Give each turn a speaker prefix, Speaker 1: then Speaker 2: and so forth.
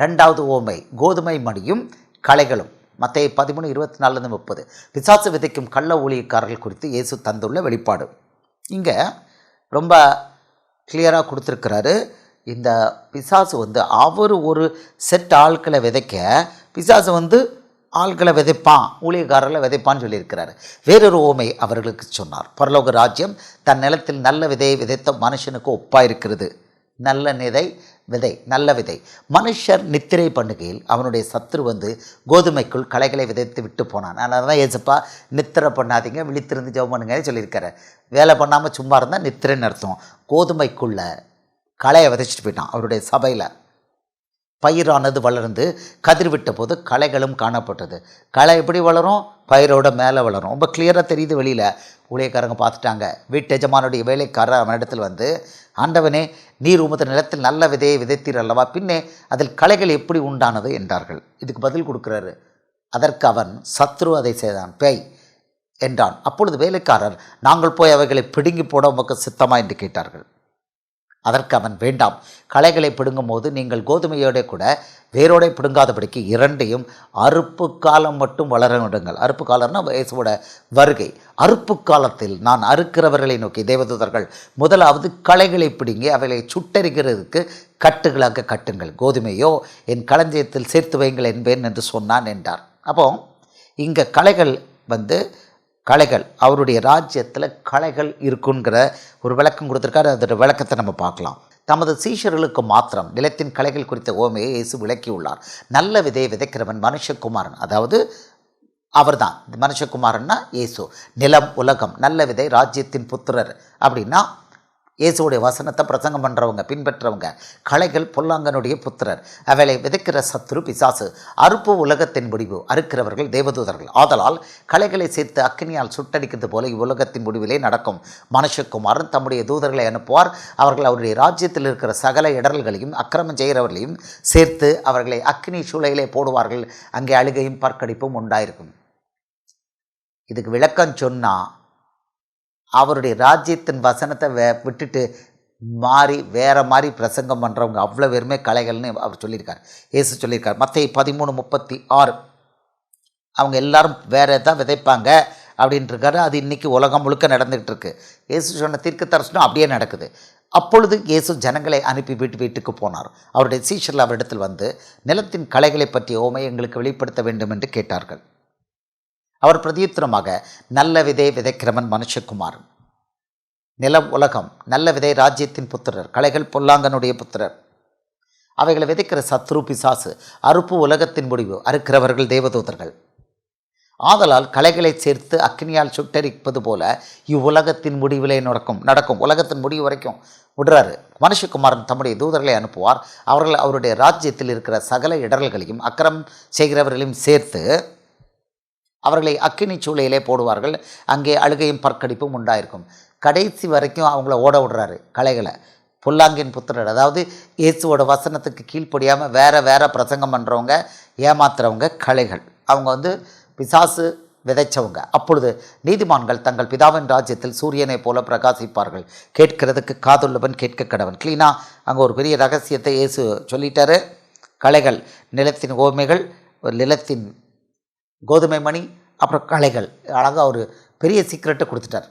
Speaker 1: ரெண்டாவது ஓமை கோதுமை மணியும் களைகளும். மத்திய பதிமூணு இருபத்தி நாலுலேருந்து முப்பது. பிசாசு விதைக்கும் கள்ள ஊழியக்காரர்கள் குறித்து இயேசு தந்துள்ள வெளிப்பாடு. இங்கே ரொம்ப கிளியராக கொடுத்துருக்கிறாரு. இந்த பிசாசு வந்து அவர் ஒரு செட் ஆட்களை விதைக்க பிசாசு வந்து ஆள்களை விதைப்பான் ஊழியக்காரர்களை விதைப்பான்னு சொல்லியிருக்கிறாரு. வேறொரு ஓமை அவர்களுக்கு சொன்னார். பரலோக ராஜ்யம் தன் நிலத்தில் நல்ல விதையை விதைத்த மனுஷனுக்கு ஒப்பாக இருக்கிறது நல்ல நிதை விதை நல்ல விதை. மனுஷர் நித்திரை பண்ணுகையில் அவனுடைய சத்துரு வந்து கோதுமைக்குள் களைகளை விதைத்து விட்டு போனான். அதனால தான் ஏசப்பா நித்திரை பண்ணாதீங்க விழித்திருந்து ஜெபம் பண்ணுங்கன்னு சொல்லியிருக்காரு. வேலை பண்ணாமல் சும்மா இருந்தால் நித்திரைன்னு அர்த்தம். கோதுமைக்குள்ள களையை விதைச்சிட்டு போயிட்டான் அவருடைய சபையில். பயிரானது வளர்ந்து கதிர் விட்ட போது களைகளும் காணப்பட்டது. களை எப்படி வளரும்? பயிரோட மேலே வளரும். ரொம்ப கிளியராக தெரியுது வெளியில். ஊழியக்காரங்க பார்த்துட்டாங்க. வீட்டு எஜமானுடைய வேலைக்காரர் அவனிடத்தில் வந்து ஆண்டவனே நீர் உமது நிலத்தில் நல்ல விதையை விதைத்தீர் அல்லவா? பின்னே அதில் களைகள் எப்படி உண்டானது? என்றார்கள். இதுக்கு பதில் கொடுக்குறாரு. அதற்கு அவன் சத்ரு அதை செய்தான். பேய் என்றான். அப்பொழுது வேலைக்காரர் நாங்கள் போய் அவைகளை பிடுங்கி போட உமக்கு சித்தமா? என்று கேட்டார்கள். அதற்கு அவன் வேண்டாம். களைகளை பிடுங்கும் போது நீங்கள் கோதுமையோட கூட வேரோடை பிடுங்காதபடிக்கு இரண்டையும் அறுப்பு காலம் மட்டும் வளர விடுங்கள் அறுப்பு காலம்னா வயசோட வருகை. அறுப்பு காலத்தில் நான் அறுக்கிறவர்களை நோக்கி தேவதூதர்கள் முதலாவது களைகளை பிடுங்கி அவைகளை சுட்டரிக்கிறதுக்கு கட்டுகளாக கட்டுங்கள். கோதுமையோ என் களஞ்சியத்தில் சேர்த்து வைங்கள் என்பேன் என்று சொன்னான் என்றார். அப்போ இங்கே களைகள் வந்து கலைகள் அவருடைய ராஜ்யத்தில் கலைகள் இருக்குங்கிற ஒரு விளக்கம் கொடுத்துருக்காரு. அதோட விளக்கத்தை நம்ம பார்க்கலாம். தமது சீஷர்களுக்கு மாத்திரம் நிலத்தின் கலைகள் குறித்த ஓமையை இயேசு விளக்கியுள்ளார். நல்ல விதையை விதைக்கிறவன் மனுஷகுமாரன். அதாவது அவர்தான். மனுஷகுமாரன்னா இயேசு. நிலம் உலகம் நல்ல விதை ராஜ்யத்தின் புத்திரர் அப்படின்னா இயேசுடைய வசனத்தை பிரசங்கம் பண்ணுறவங்க பின்பற்றவங்க கலைகள் பொல்லாங்கனுடைய புத்திரர் அவளை விதைக்கிற சத்துரு பிசாசு அறுப்பு உலகத்தின் முடிவு அறுக்கிறவர்கள் தேவதூதர்கள். ஆதலால் கலைகளை சேர்த்து அக்கினியால் சுட்டடிக்கிறது போல இவ்வுலகத்தின் முடிவிலே நடக்கும். மனுஷகுமாரன் தம்முடைய தூதர்களை அனுப்புவார். அவர்கள் அவருடைய ராஜ்யத்தில் இருக்கிற சகல இடர்களையும் அக்கிரமம் செய்கிறவர்களையும் சேர்த்து அவர்களை அக்னி சூளையிலே போடுவார்கள். அங்கே அழுகையும் பற்கடிப்பும் உண்டாயிருக்கும். இதுக்கு விளக்கம் சொன்னால் அவருடைய ராஜ்யத்தின் வசனத்தை வே விட்டுட்டு மாறி வேற மாதிரி பிரசங்கம் பண்ணுறவங்க அவ்வளோ வெறுமே கலைகள்னு அவர் சொல்லியிருக்கார். இயேசு சொல்லியிருக்கார். மற்ற பதிமூணு முப்பத்தி ஆறு. அவங்க எல்லாரும் வேறு தான் விதைப்பாங்க அப்படின்ட்டுருக்காரு அது இன்றைக்கி உலகம் முழுக்க நடந்துகிட்டு இருக்கு இயேசு சொன்ன தீர்க்க தரிசனம் அப்படியே நடக்குது. அப்பொழுது இயேசு ஜனங்களை அனுப்பி வீட்டு வீட்டுக்கு போனார். அவருடைய சீஷர்கள் அவரிடத்தில் வந்து நிலத்தின் கலைகளை பற்றிய ஓமை எங்களுக்கு வெளிப்படுத்த வேண்டும் என்று கேட்டார்கள். அவர் பிரதியுத்தரமாக நல்ல விதை விதைக்கிறவன் மனுஷகுமாரன் நிலம் உலகம் நல்ல விதை ராஜ்யத்தின் புத்திரர் கலைகள் பொல்லாங்கனுடைய புத்திரர். அவைகளை விதைக்கிற சத்ரு பிசாசு அறுப்பு உலகத்தின் முடிவு அறுக்கிறவர்கள் தேவதூதர்கள். ஆதலால் கலைகளை சேர்த்து அக்னியால் சுட்டரிப்பது போல இவ்வுலகத்தின் முடிவிலே நடக்கும் நடக்கும். உலகத்தின் முடிவு வரைக்கும் விடுறாரு. மனுஷகுமாரன் தம்முடைய தூதர்களை அனுப்புவார். அவர்கள் அவருடைய ராஜ்யத்தில் இருக்கிற சகல இடர்களையும் அக்கிரம் செய்கிறவர்களையும் சேர்த்து அவர்களை அக்கினி சூளையிலே போடுவார்கள். அங்கே அழுகையும் பற்கடிப்பும் உண்டாயிருக்கும். கடைசி வரைக்கும் அவங்கள ஓட விடுறாரு கலைகளை. புல்லாங்கின் புத்திரர். அதாவது இயேசுவோட வசனத்துக்கு கீழ்ப்படியாமல் வேறு வேறு பிரசங்கம் பண்ணுறவங்க ஏமாத்துறவங்க கலைகள். அவங்க வந்து பிசாசு விதைச்சவங்க. அப்பொழுது நீதிமான்கள் தங்கள் பிதாவின் ராஜ்யத்தில் சூரியனைப் போல பிரகாசிப்பார்கள். கேட்கிறதுக்கு காதுள்ளவன் கேட்க கடவன். க்ளீனாக அங்கே ஒரு பெரிய ரகசியத்தை இயேசு சொல்லிட்டாரு. கலைகள் நிலத்தின் ஓமைகள் ஒரு நிலத்தின் கோதுமை மணி அப்புறம் களைகள். அழகாக ஒரு பெரிய சீக்ரெட்டை கொடுத்துட்டார்.